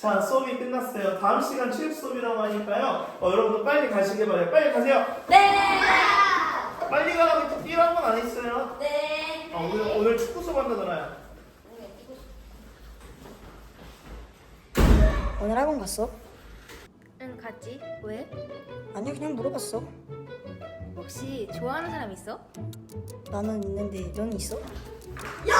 자, 수업이 끝났어요. 다음 시간 체육 수업이라고 하니까요. 어, 여러분들 빨리 가시길 바래요. 빨리 가세요. 네. 빨리 가라고 뛰라는 건 안 했어요. 네. 어, 오늘, 오늘 축구 수업 한다잖아요. 오늘 학원 갔어? 응 갔지. 왜? 아니 그냥 물어봤어. 혹시 좋아하는 사람 있어? 나는 있는데 넌 있어? 왜,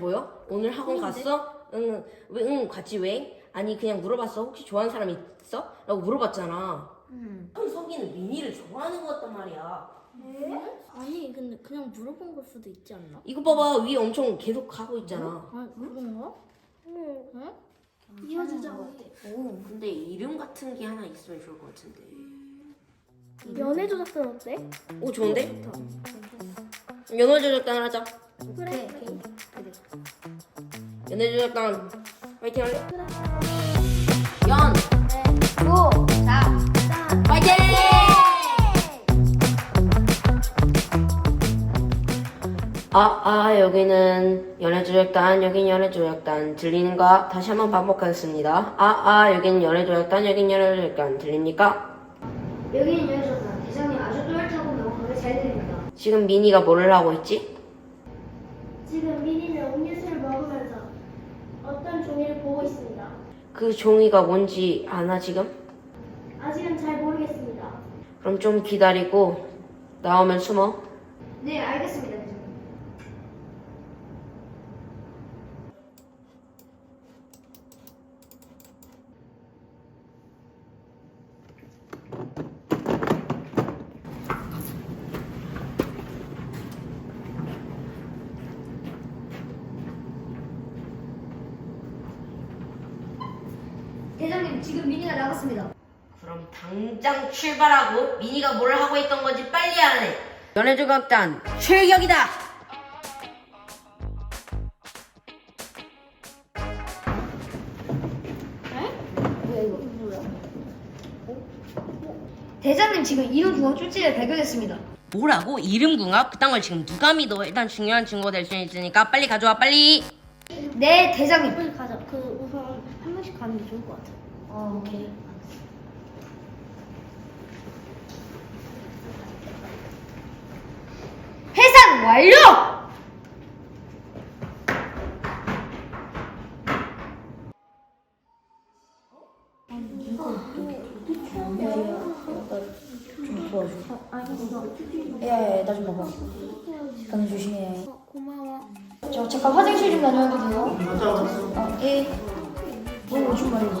보여? 오늘 학원 갔어? 응, 왜, 응, 같이 왜? 아니, 그냥 물어봤어. 혹시 좋아하는 사람 있어? 라고 물어봤잖아. 현석이는 민이를 좋아하는 것 같단 말이야. 아니 근데 그냥 물어본 걸 수도 있지 않나? 이거 봐봐. 위에 엄청 계속 가고 있잖아. 아 그런가? 응. 이어주자고 오, 근데 이름 같은 게 하나 있으면 좋을 것 같은데. 연애 조작전 어때? 오, 좋은데? 연애 조작단 하자. 그래. 연애 조작단 파이팅 할래? 연, 구, 자, 파이팅! 아, 아, 여기는 연애조약단, 여긴 연애조약단. 들리는가? 다시 한번 반복하겠습니다. 아, 아, 여긴 연애조약단, 여긴 연애조약단. 들립니까? 여기는 연애조작전. 대장님 아주 또렷하고 명확하게 잘 들립니다. 지금 미니가 뭐를 하고 있지? 지금 미니는 음료수를 먹으면서 어떤 종이를 보고 있습니다. 그 종이가 뭔지 아나, 지금? 아직은 잘 모르겠습니다. 그럼 좀 기다리고, 나오면 숨어. 네, 알겠습니다. 대장님. 대장님, 지금 미니가 나갔습니다. 그럼 당장 출발하고 미니가 뭘 하고 있던 건지 빨리 알아내. 연애조각단 출격이다. 대장님, 지금 이론 중앙 쫄지를 발견했습니다. 뭐라고? 이름 궁합? 그딴 걸 지금 누가 믿어? 일단 중요한 증거가 될수 있으니까 빨리 가져와 빨리. 네, 대장님. 빨리 가자. 그 우선 한 명씩 가는 게 좋을 것 같아. 어, 오케이. 해산 완료! 야야 나좀 봐봐. 잠깐 조심해. 고마워. 저 잠깐 화장실 좀 다녀와도 돼요? 맞아, 맞아. 어 예. 뭐 오신 말인 것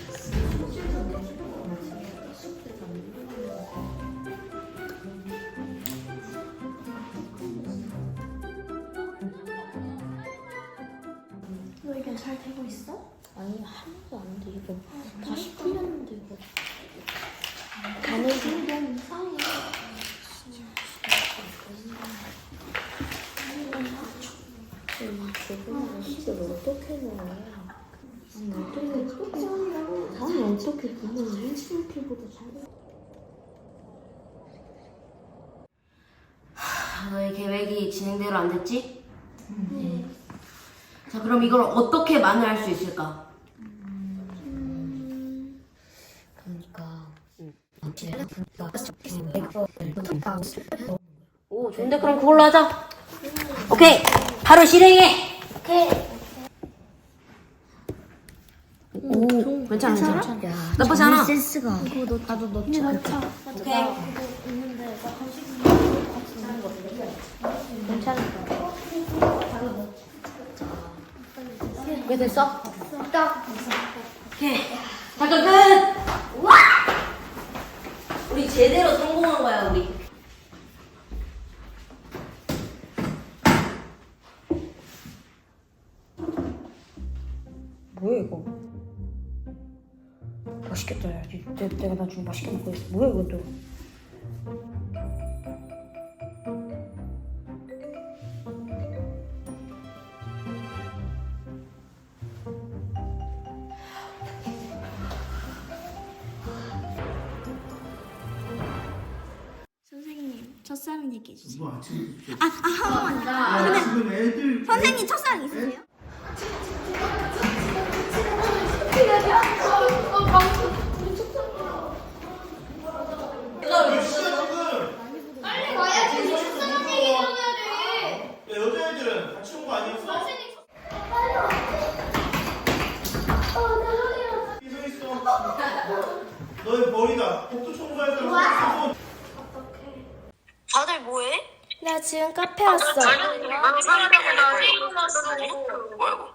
이거 다시 풀렸는데 이거. 가는 중. 너무 이상해. 저거는 진짜 어떻게 넣어? 아니 어떻게 어떻게 아니 어떻게 그걸 1cm보다 잘해? 너희 계획이 진행대로 안 됐지? 자, 그럼 이걸 어떻게 만회할 수 있을까? 오, 좋은데 그럼 그걸로 하자. 오케이, 바로 실행해. 오, 괜찮아, 괜찮아. 나쁘지 않아. 센스가. 이거 너 나도 넣자. 오케이. 오케이, 됐어? 오케이. 잠깐 끝! 와! 우리 제대로 성공한 거야, 우리. 뭐야 이거? 맛있겠다 야. 내, 내가 나중에 맛있게 먹고 있어. 뭐야 이것도? 첫사랑 얘기해 주세요. 뭐 아침 아, 아, 한 번만. 야, 지금 애들 선생님 첫사랑 있으세요? 몇 시야 지금? 빨리 와야지. 식사한 얘기 좀 해야 돼. 야, 여자애들은 같이 온 거 아니었어? 이서 있어. 너의 머리다. 복도 청 지금 카페 왔어. 났어. 뭐라고?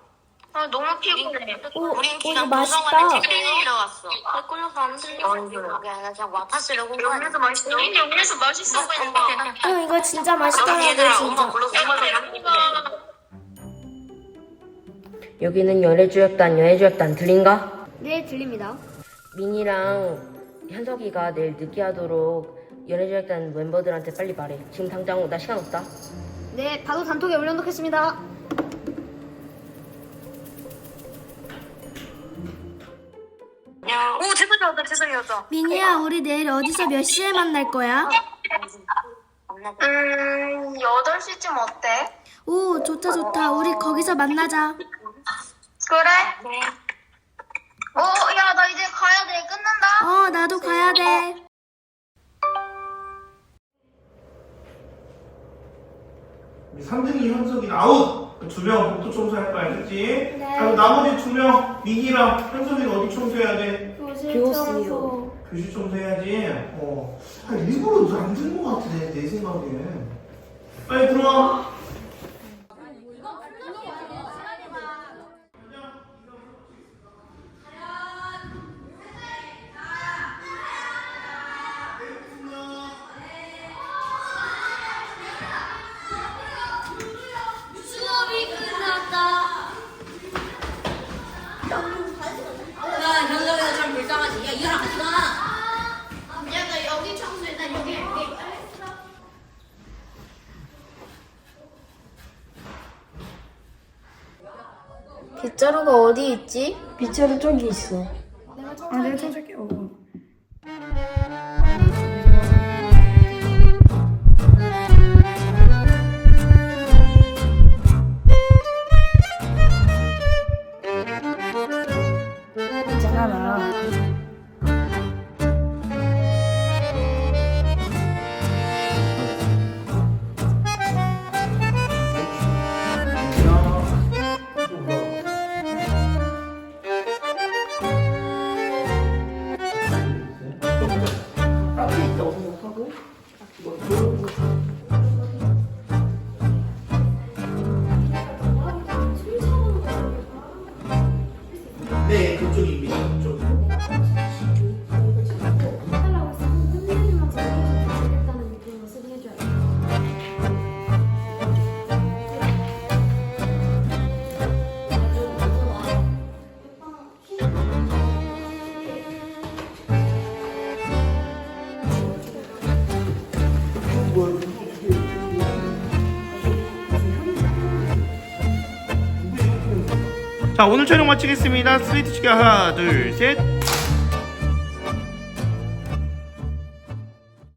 아 너무 피곤해. 우린 기간 도서관에 책 읽으러 갔어. 책 끌려서 안 들려. 그게 아니라 그냥 와파스를. 영에서 맛있어. 우린 영에서 맛있어. 응, 이거 진짜 맛있더라고 진짜. 여기는 연애주역단, 연애주역단 들린가? 네, 들립니다. 민이랑 현석이가 내일 늦게 하도록 연애주역단 멤버들한테 빨리 말해. 지금 당장 나 시간 없다. 네, 바로 단톡에 올려놓겠습니다. 오 재성이 왔다 재성이 왔다. 민희야, 우리 내일 어디서 몇 시에 만날 거야? 음 8시쯤 어때? 오, 좋다 좋다. 우리 거기서 만나자. 그래? 어, 야, 나 이제 가야 돼. 끝난다. 어, 나도 가야 돼. 3등이 현석이 아웃! 두명 복도 청소할 거 알겠지? 자, 그럼 나머지 두 명, 민이랑 현석이는 어디 청소해야 돼? 교수요. 교실 청소해야지. 어. 아, 일부러 안 듣는 것 같아, 내, 내 생각엔. 빨리 들어와. 빗자루가 어디 있지? 빗자루 저기 있어. 자 오늘 촬영 마치겠습니다. 스위트 치기 하나 둘셋